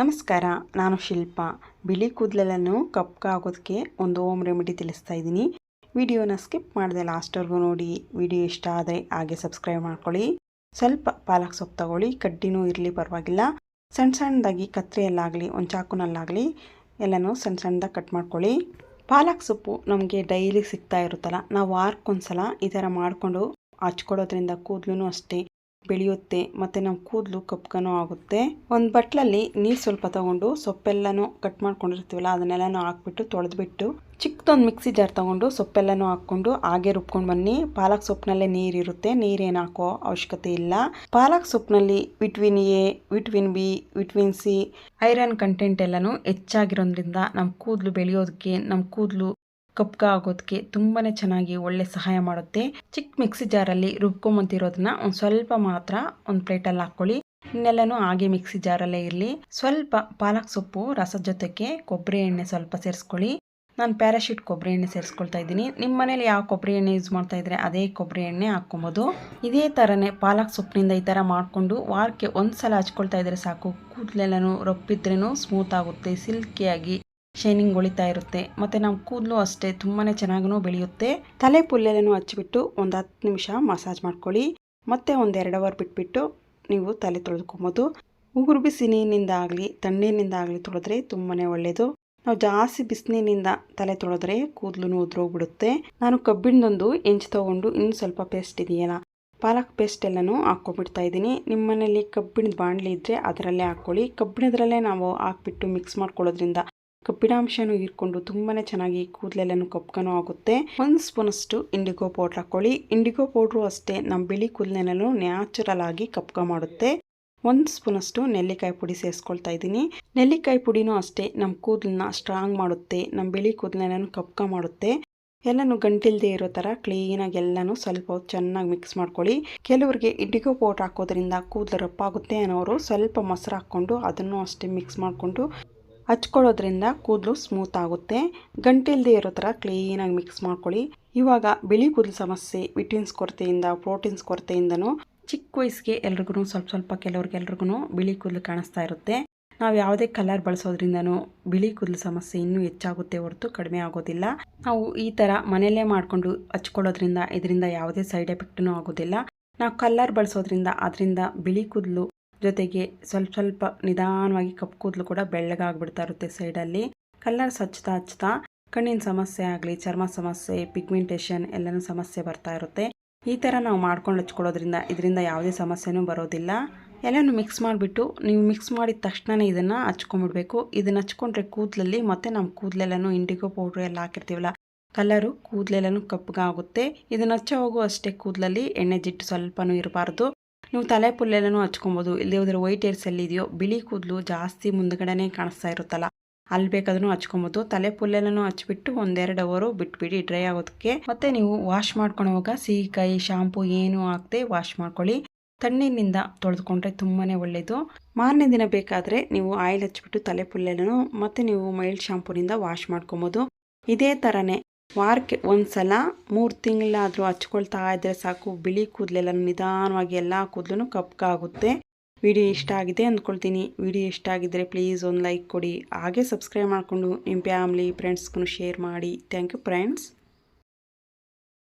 ನಮಸ್ಕಾರ, ನಾನು ಶಿಲ್ಪ. ಬಿಳಿ ಕೂದಲೆಲ್ಲನೂ ಕಪ್ಪಾಗೋದಕ್ಕೆ ಒಂದು ಓಮ್ ರೆಮಿಡಿ ತಿಳಿಸ್ತಾ ಇದ್ದೀನಿ. ವಿಡಿಯೋನ ಸ್ಕಿಪ್ ಮಾಡಿದೆ ಲಾಸ್ಟ್ವರೆಗೂ ನೋಡಿ. ವಿಡಿಯೋ ಇಷ್ಟ ಆದರೆ ಹಾಗೆ ಸಬ್ಸ್ಕ್ರೈಬ್ ಮಾಡ್ಕೊಳ್ಳಿ. ಸ್ವಲ್ಪ ಪಾಲಕ್ ಸೊಪ್ಪು ತಗೊಳ್ಳಿ. ಕಡ್ಡಿನೂ ಇರಲಿ, ಪರವಾಗಿಲ್ಲ. ಸಣ್ಣ ಸಣ್ಣದಾಗಿ ಕತ್ರಿಯಲ್ಲಾಗಲಿ, ಒಂದು ಚಾಕುನಲ್ಲಾಗಲಿ, ಎಲ್ಲನೂ ಸಣ್ಣ ಸಣ್ಣದಾಗಿ ಕಟ್ ಮಾಡ್ಕೊಳ್ಳಿ. ಪಾಲಕ್ ಸೊಪ್ಪು ನಮಗೆ ಡೈಲಿ ಸಿಗ್ತಾ ಇರುತ್ತಲ್ಲ, ನಾವು ವಾರಕ್ಕೊಂದ್ಸಲ ಈ ಥರ ಮಾಡಿಕೊಂಡು ಹಚ್ಕೊಳ್ಳೋದ್ರಿಂದ ಕೂದಲು ಅಷ್ಟೇ ಬೆಳೆಯುತ್ತೆ, ಮತ್ತು ನಮ್ಮ ಕೂದಲು ಕಪ್ಕನೂ ಆಗುತ್ತೆ. ಒಂದು ಬಟ್ಲಲ್ಲಿ ನೀರು ಸ್ವಲ್ಪ ತಗೊಂಡು ಸೊಪ್ಪೆಲ್ಲನೂ ಕಟ್ ಮಾಡ್ಕೊಂಡಿರ್ತೀವಲ್ಲ, ಅದನ್ನೆಲ್ಲನೂ ಹಾಕ್ಬಿಟ್ಟು ತೊಳೆದ್ಬಿಟ್ಟು ಚಿಕ್ಕದೊಂದು ಮಿಕ್ಸಿ ಜಾರ್ ತಗೊಂಡು ಸೊಪ್ಪೆಲ್ಲನೂ ಹಾಕ್ಕೊಂಡು ಹಾಗೆ ರುಬ್ಕೊಂಡು ಬನ್ನಿ. ಪಾಲಕ್ ಸೊಪ್ಪಿನಲ್ಲೇ ನೀರಿರುತ್ತೆ ನೀರೇನು ಹಾಕೋ ಅವಶ್ಯಕತೆ ಇಲ್ಲ. ಪಾಲಕ್ ಸೊಪ್ಪಿನಲ್ಲಿ vitamin A, vitamin B, vitamin C, iron content ಎಲ್ಲನೂ ಹೆಚ್ಚಾಗಿರೋದ್ರಿಂದ ನಮ್ಮ ಕೂದಲು ಬೆಳೆಯೋದಕ್ಕೆ ನಮ್ಮ ಕೂದಲು ಕಪ್ಕ ಆಗೋದಕ್ಕೆ ತುಂಬಾ ಚೆನ್ನಾಗಿ ಒಳ್ಳೆ ಸಹಾಯ ಮಾಡುತ್ತೆ. ಚಿಕ್ಕ ಮಿಕ್ಸಿ ಜಾರಲ್ಲಿ ರುಬ್ಕೊಂಬಂತಿರೋದನ್ನ ಒಂದು ಸ್ವಲ್ಪ ಮಾತ್ರ ಒಂದು ಪ್ಲೇಟಲ್ಲಿ ಹಾಕ್ಕೊಳ್ಳಿ. ಇನ್ನೆಲ್ಲನೂ ಹಾಗೆ ಮಿಕ್ಸಿ ಜಾರಲ್ಲೇ ಇರಲಿ. ಸ್ವಲ್ಪ ಪಾಲಕ್ ಸೊಪ್ಪು, ರಸದ ಜೊತೆಗೆ ಕೊಬ್ಬರಿ ಎಣ್ಣೆ ಸ್ವಲ್ಪ ಸೇರಿಸ್ಕೊಳ್ಳಿ. ನಾನು ಪ್ಯಾರಾಶೂಟ್ ಕೊಬ್ಬರಿ ಎಣ್ಣೆ ಸೇರಿಸ್ಕೊಳ್ತಾ ಇದ್ದೀನಿ. ನಿಮ್ಮ ಮನೇಲಿ ಯಾವ ಕೊಬ್ಬರಿ ಎಣ್ಣೆ ಯೂಸ್ ಮಾಡ್ತಾ ಇದ್ರೆ ಅದೇ ಕೊಬ್ಬರಿ ಎಣ್ಣೆ ಹಾಕ್ಕೊಬೋದು. ಇದೇ ಥರನೇ ಪಾಲಕ್ ಸೊಪ್ಪಿನಿಂದ ಈ ಥರ ಮಾಡಿಕೊಂಡು ವಾರಕ್ಕೆ ಒಂದು ಸಲ ಹಚ್ಕೊಳ್ತಾ ಇದ್ರೆ ಸಾಕು. ಕೂದಲೆಲ್ಲನೂ ರೊಪ್ಪಿದ್ರೇ ಸ್ಮೂತ್ ಆಗುತ್ತೆ ಸಿಲ್ಕಿಯಾಗಿ ಶೈನಿಂಗ್ ಹೊಳಿತಾ ಇರುತ್ತೆ. ಮತ್ತು ನಮ್ಮ ಕೂದಲು ಅಷ್ಟೇ ತುಂಬಾ ಚೆನ್ನಾಗೂ ಬೆಳೆಯುತ್ತೆ. ತಲೆ ಪುಲ್ಲೆಲೆನೂ ಹಚ್ಚಿಬಿಟ್ಟು ಒಂದು ಹತ್ತು ನಿಮಿಷ ಮಸಾಜ್ ಮಾಡ್ಕೊಳ್ಳಿ. ಮತ್ತೆ ಒಂದು ಎರಡು ಅವರ್ ಬಿಟ್ಬಿಟ್ಟು ನೀವು ತಲೆ ತೊಳೆದುಕೊಬೋದು ಉಗುರು ಬಿಸಿ ನೀರಿನಿಂದ ಆಗಲಿ, ತಣ್ಣೀರಿನಿಂದ ಆಗಲಿ ತೊಳೆದ್ರೆ ತುಂಬಾ ಒಳ್ಳೆಯದು ನಾವು ಜಾಸ್ತಿ ಬಿಸಿನೀರಿನಿಂದ ತಲೆ ತೊಳೆದ್ರೆ ಕೂದಲು ಉದ್ರೋಗ್ಬಿಡುತ್ತೆ. ನಾನು ಕಬ್ಬಿಣದೊಂದು ಎಂಚು ತೊಗೊಂಡು ಇನ್ನು ಸ್ವಲ್ಪ ಪೇಸ್ಟ್ ಇದೆಯಲ್ಲ, ಪಾಲಕ್ ಪೇಸ್ಟ್ ಎಲ್ಲನೂ ಹಾಕ್ಕೊಬಿಡ್ತಾ ಇದ್ದೀನಿ. ನಿಮ್ಮ ಕಬ್ಬಿಣದ ಬಾಣಲಿ ಇದ್ದರೆ ಅದರಲ್ಲೇ ಹಾಕ್ಕೊಳ್ಳಿ. ಕಬ್ಬಿಣದ್ರಲ್ಲೇ ನಾವು ಹಾಕ್ಬಿಟ್ಟು ಮಿಕ್ಸ್ ಮಾಡ್ಕೊಳ್ಳೋದ್ರಿಂದ ಕಬ್ಬಿಣಾಂಶನೂ ಹೀರ್ಕೊಂಡು ತುಂಬಾ ಚೆನ್ನಾಗಿ ಕೂದಲೆಲ್ಲನೂ ಕಪ್ಕನೂ ಆಗುತ್ತೆ. ಒಂದು ಸ್ಪೂನಷ್ಟು ಇಂಡಿಗೋ ಪೌಡ್ರ್ ಹಾಕೊಳ್ಳಿ. ಇಂಡಿಗೋ ಪೌಡ್ರು ಅಷ್ಟೇ ನಮ್ಮ ಬಿಳಿ ಕೂದಲೆಲ್ಲೂ ನ್ಯಾಚುರಲ್ ಆಗಿ ಕಪ್ಕ ಮಾಡುತ್ತೆ. ಒಂದು ಸ್ಪೂನಷ್ಟು ನೆಲ್ಲಿಕಾಯಿ ಪುಡಿ ಸೇರಿಸ್ಕೊಳ್ತಾ ಇದ್ದೀನಿ. ನೆಲ್ಲಿಕಾಯಿ ಪುಡಿನೂ ಅಷ್ಟೇ ನಮ್ಮ ಕೂದಲನ್ನ ಸ್ಟ್ರಾಂಗ್ ಮಾಡುತ್ತೆ ನಮ್ಮ ಬಿಳಿ ಕೂದಲೆನೂ ಕಪ್ಕ ಮಾಡುತ್ತೆ. ಎಲ್ಲನೂ ಗಂಟಿಲ್ದೇ ಇರೋ ಥರ ಕ್ಲೀನಾಗಿ ಎಲ್ಲನೂ ಸ್ವಲ್ಪ ಚೆನ್ನಾಗಿ ಮಿಕ್ಸ್ ಮಾಡ್ಕೊಳ್ಳಿ. ಕೆಲವರಿಗೆ ಇಂಡಿಗೋ ಪೌಡ್ರ್ ಹಾಕೋದ್ರಿಂದ ಕೂದಲು ರಪ್ಪಾಗುತ್ತೆ ಅನ್ನೋರು ಸ್ವಲ್ಪ ಮೊಸರು ಹಾಕ್ಕೊಂಡು ಅದನ್ನು ಅಷ್ಟೇ ಮಿಕ್ಸ್ ಮಾಡಿಕೊಂಡು ಹಚ್ಕೊಳ್ಳೋದ್ರಿಂದ ಕೂದಲು ಸ್ಮೂತ್ ಆಗುತ್ತೆ. ಗಂಟಿಲ್ದೇ ಇರೋ ಥರ ಕ್ಲೀನಾಗಿ ಮಿಕ್ಸ್ ಮಾಡ್ಕೊಳ್ಳಿ. ಇವಾಗ ಬಿಳಿ ಕೂದಲು ಸಮಸ್ಯೆ, ವಿಟಮಿನ್ಸ್ ಕೊರತೆಯಿಂದ, ಪ್ರೋಟೀನ್ಸ್ ಕೊರತೆಯಿಂದನೂ ಚಿಕ್ಕ ವಯಸ್ಸಿಗೆ ಎಲ್ರಿಗೂ ಸ್ವಲ್ಪ ಸ್ವಲ್ಪ ಕೆಲವ್ರಿಗೆಲ್ರಿಗೂ ಬಿಳಿ ಕೂದಲು ಕಾಣಿಸ್ತಾ ಇರುತ್ತೆ. ನಾವು ಯಾವುದೇ ಕಲರ್ ಬಳಸೋದ್ರಿಂದನೂ ಬಿಳಿ ಕೂದಲು ಸಮಸ್ಯೆ ಇನ್ನೂ ಹೆಚ್ಚಾಗುತ್ತೆ ಹೊರತು ಕಡಿಮೆ ಆಗೋದಿಲ್ಲ. ನಾವು ಈ ಥರ ಮನೆಯಲ್ಲೇ ಮಾಡಿಕೊಂಡು ಹಚ್ಕೊಳ್ಳೋದ್ರಿಂದ ಇದರಿಂದ ಯಾವುದೇ ಸೈಡ್ ಎಫೆಕ್ಟೂ ಆಗೋದಿಲ್ಲ. ನಾವು ಕಲ್ಲರ್ ಬಳಸೋದ್ರಿಂದ ಅದರಿಂದ ಬಿಳಿ ಕೂದಲು ಜೊತೆಗೆ ಸ್ವಲ್ಪ ಸ್ವಲ್ಪ ನಿಧಾನವಾಗಿ ಕಪ್ಪು ಕೂದಲು ಕೂಡ ಬೆಳ್ಳಗಾಗ್ಬಿಡ್ತಾ ಇರುತ್ತೆ ಸೈಡಲ್ಲಿ. ಕಲರ್ಸ್ ಹಚ್ತಾ ಹಚ್ತಾ ಕಣ್ಣಿನ ಸಮಸ್ಯೆ ಆಗಲಿ, ಚರ್ಮ ಸಮಸ್ಯೆ, ಪಿಗ್ಮೆಂಟೇಷನ್ ಎಲ್ಲನೂ ಸಮಸ್ಯೆ ಬರ್ತಾ ಇರುತ್ತೆ. ಈ ಥರ ನಾವು ಮಾಡ್ಕೊಂಡು ಹಚ್ಕೊಳ್ಳೋದ್ರಿಂದ ಇದರಿಂದ ಯಾವುದೇ ಸಮಸ್ಯೆನೂ ಬರೋದಿಲ್ಲ. ಎಲ್ಲನೂ ಮಿಕ್ಸ್ ಮಾಡಿಬಿಟ್ಟು ನೀವು ಮಿಕ್ಸ್ ಮಾಡಿದ ತಕ್ಷಣವೇ ಇದನ್ನು ಹಚ್ಕೊಂಡ್ಬಿಡ್ಬೇಕು ಇದನ್ನು ಹಚ್ಕೊಂಡ್ರೆ ಕೂದಲಲ್ಲಿ ಮತ್ತು ನಮ್ಮ ಕೂದಲೆಲ್ಲನೂ ಇಂಡಿಗೋ ಪೌಡ್ರ್ ಎಲ್ಲ ಹಾಕಿರ್ತೀವಲ್ಲ, ಕಲರು ಕೂದಲೆಲ್ಲನೂ ಕಪ್ಪಗಾಗುತ್ತೆ ಇದನ್ನು ಹಚ್ಚೋ ಹೋಗು ಅಷ್ಟೇ ಕೂದಲಲ್ಲಿ ಎಣ್ಣೆ ಜಿಟ್ಟು ಸ್ವಲ್ಪನೂ ಇರಬಾರ್ದು. ನೀವು ತಲೆ ಪುಲ್ಲೆಲ್ಲನೂ ಹಚ್ಕೊಬೋದು. ಇಲ್ಲಿ ಹೋದ್ರೆ ವೈಟ್ ಏರ್ಸ್ ಎಲ್ಲಿದೆಯೋ ಬಿಳಿ ಕೂದಲು ಜಾಸ್ತಿ ಮುಂದ್ಗಡೆನೇ ಕಾಣಿಸ್ತಾ ಇರುತ್ತಲ್ಲ, ಅಲ್ಲಿ ಬೇಕಾದ್ರೂ ಹಚ್ಕೊಬೋದು. ತಲೆ ಪುಲ್ಲೆಲ್ಲನೂ ಹಚ್ಬಿಟ್ಟು ಒಂದೆರಡು ಅವರು ಬಿಟ್ಬಿಡಿ ಡ್ರೈ ಆಗೋದಕ್ಕೆ. ಮತ್ತೆ ನೀವು ವಾಶ್ ಮಾಡ್ಕೊಳೋವಾಗ ಸಿಹಿಕಾಯಿ ಶಾಂಪು ಏನು ಹಾಕದೆ ವಾಶ್ ಮಾಡ್ಕೊಳ್ಳಿ. ತಣ್ಣೀರಿನಿಂದ ತೊಳೆದುಕೊಂಡ್ರೆ ತುಂಬಾ ಒಳ್ಳೆಯದು ಮಾರನೇ ದಿನ ಬೇಕಾದರೆ ನೀವು ಆಯಿಲ್ ಹಚ್ಬಿಟ್ಟು ತಲೆ ಪುಲ್ಲೆಲ್ಲನೂ ಮತ್ತು ನೀವು ಮೈಲ್ಡ್ ಶಾಂಪೂನಿಂದ ವಾಶ್ ಮಾಡ್ಕೊಬೋದು. ಇದೇ ಥರನೇ ವಾರಕ್ಕೆ ಒಂದು ಸಲ ಮೂರು ತಿಂಗಳಾದರೂ ಹಚ್ಕೊಳ್ತಾ ಇದ್ದರೆ ಸಾಕು. ಬಿಳಿ ಕೂದಲೆಲ್ಲ ನಿಧಾನವಾಗಿ ಎಲ್ಲ ಕೂದಲು ಕಪ್ಪಾಗುತ್ತೆ. ವಿಡಿಯೋ ಇಷ್ಟ ಆಗಿದೆ ಅಂದ್ಕೊಳ್ತೀನಿ ವಿಡಿಯೋ ಇಷ್ಟ ಆಗಿದ್ದರೆ ಪ್ಲೀಸ್ ಒಂದು ಲೈಕ್ ಕೊಡಿ. ಹಾಗೆ ಸಬ್ಸ್ಕ್ರೈಬ್ ಮಾಡಿಕೊಂಡು ನಿಮ್ಮ ಫ್ಯಾಮ್ಲಿ ಫ್ರೆಂಡ್ಸ್ಗೂ ಶೇರ್ ಮಾಡಿ. Thank you friends.